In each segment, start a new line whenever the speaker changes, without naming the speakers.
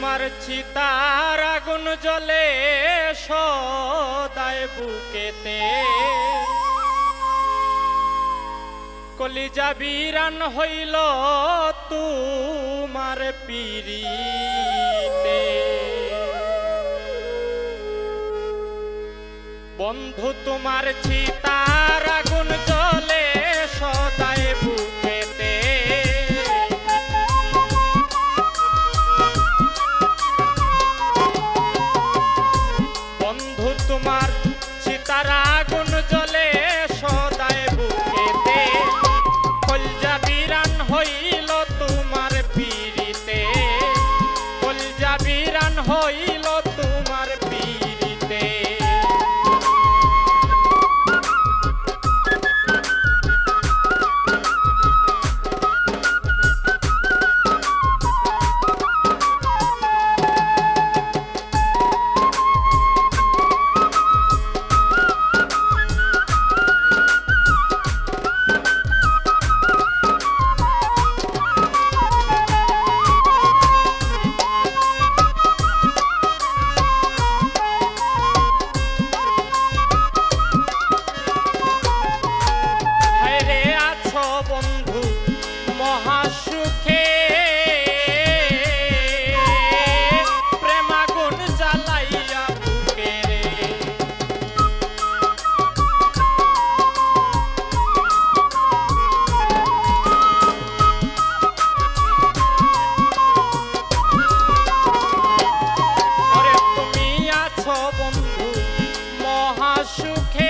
তোমার চিতার আগুন জলে সদায় বুকেতে। কলিজা বিরান হইল তোমার পিড়িতে। বন্ধু, তোমার চিতার আগুন জলে shook hands.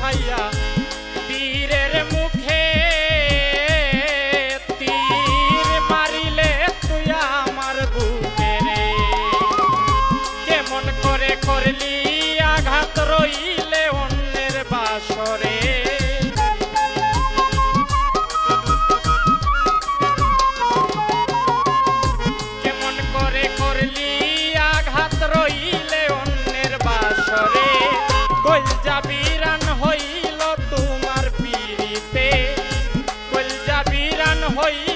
哎呀、啊。破译